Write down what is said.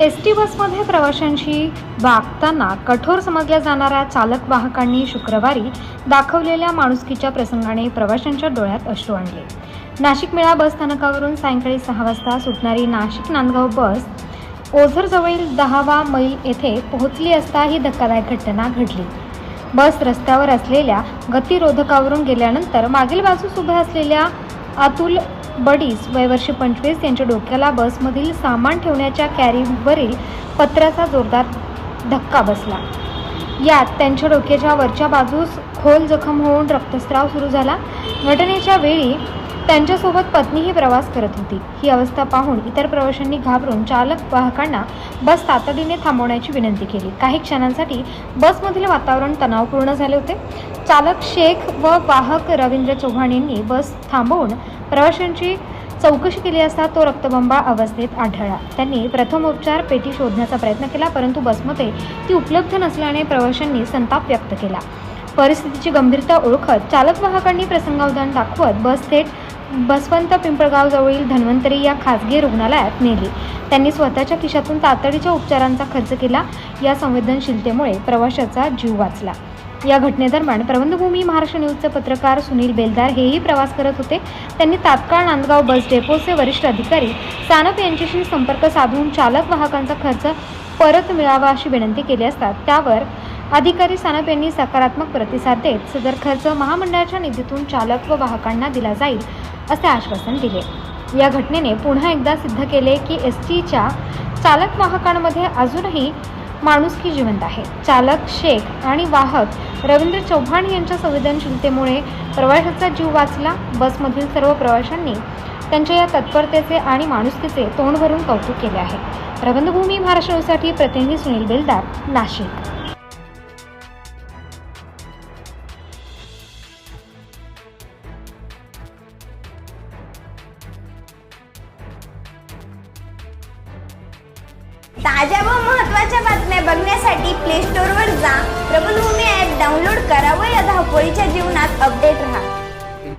S T बसमध्ये प्रवाशांशी वागताना कठोर समजल्या जाणाऱ्या चालक वाहकांनी शुक्रवारी दाखवलेल्या माणुसकीच्या प्रसंगाने प्रवाशांच्या डोळ्यात अश्रू आणले. नाशिक मेळा बस स्थानकावरून सायंकाळी सहा वाजता सुटणारी नाशिक नांदगाव बस ओझरजवळील दहावा मैल येथे पोहोचली असता ही धक्कादायक घटना घडली. बस रस्त्यावर असलेल्या गतिरोधकावरून गेल्यानंतर मागील बाजूस उभ्या असलेल्या अतुल बडीस वयवर्ष पंचवीस यांच्या डोक्याला बसमधील सामान ठेवण्याच्या कॅरीवरील पत्राचा जोरदार धक्का बसला. यात त्यांच्या डोक्याच्या वरच्या बाजूस खोल जखम होऊन रक्तस्राव सुरू झाला. घटनेच्या वेळी त्यांच्यासोबत पत्नीही प्रवास करत होती. ही अवस्था पाहून इतर प्रवाशांनी घाबरून चालक वाहकांना बस तातडीने थांबवण्याची विनंती केली. काही क्षणांसाठी बसमधील वातावरण तणावपूर्ण झाले होते. चालक शेख व वाहक रवींद्र चव्हाण यांनी बस थांबवून प्रवाशांची चौकशी केली असता तो रक्तबंबाळ अवस्थेत आढळला. त्यांनी प्रथमोपचार पेटी शोधण्याचा प्रयत्न केला परंतु बसमध्ये ती उपलब्ध नसल्याने प्रवाशांनी संताप व्यक्त केला. परिस्थितीची गंभीरता ओळखत चालक वाहकांनी प्रसंगावधान दाखवत बस थेट बसवंत पिंपळगावजवळील धन्वंतरी या खासगी रुग्णालयात नेली. त्यांनी स्वतःच्या खिशातून तातडीच्या उपचारांचा खर्च केला. या संवेदनशीलतेमुळे प्रवाशाचा जीव वाचला. या घटनेदरम्यान प्रबंधभूमी महाराष्ट्र न्यूजचे पत्रकार सुनील बेलदार हेही प्रवास करत होते. त्यांनी तात्काळ नांदगाव बस डेपोचे वरिष्ठ अधिकारी सानप यांच्याशी संपर्क साधून चालक वाहकांचा खर्च परत मिळावा अशी विनंती केली असता त्यावर अधिकारी सानप यांनी सकारात्मक प्रतिसाद देत सदर खर्च महामंडळाच्या निधीतून चालक व वाहकांना दिला जाईल असे आश्वासन दिले. या घटनेने पुन्हा एकदा सिद्ध केले की एस टीच्या चालक वाहकांमध्ये अजूनही माणुसकी जिवंत आहे. चालक शेख आणि वाहक रवींद्र चव्हाण यांच्या संवेदनशीलतेमुळे प्रवाशाचा जीव वाचला. बसमधील सर्व प्रवाशांनी त्यांच्या या तत्परतेचे आणि माणुसकीचे तोंड भरून कौतुक केले आहे. प्रबंधभूमी महाराष्ट्रासाठी प्रतिनिधी सुनील बेलदार नाशिक. ताज्या महत्त्वाच्या बातम्या बघण्यासाठी प्ले स्टोअरवर जा. प्रबलभूमी हो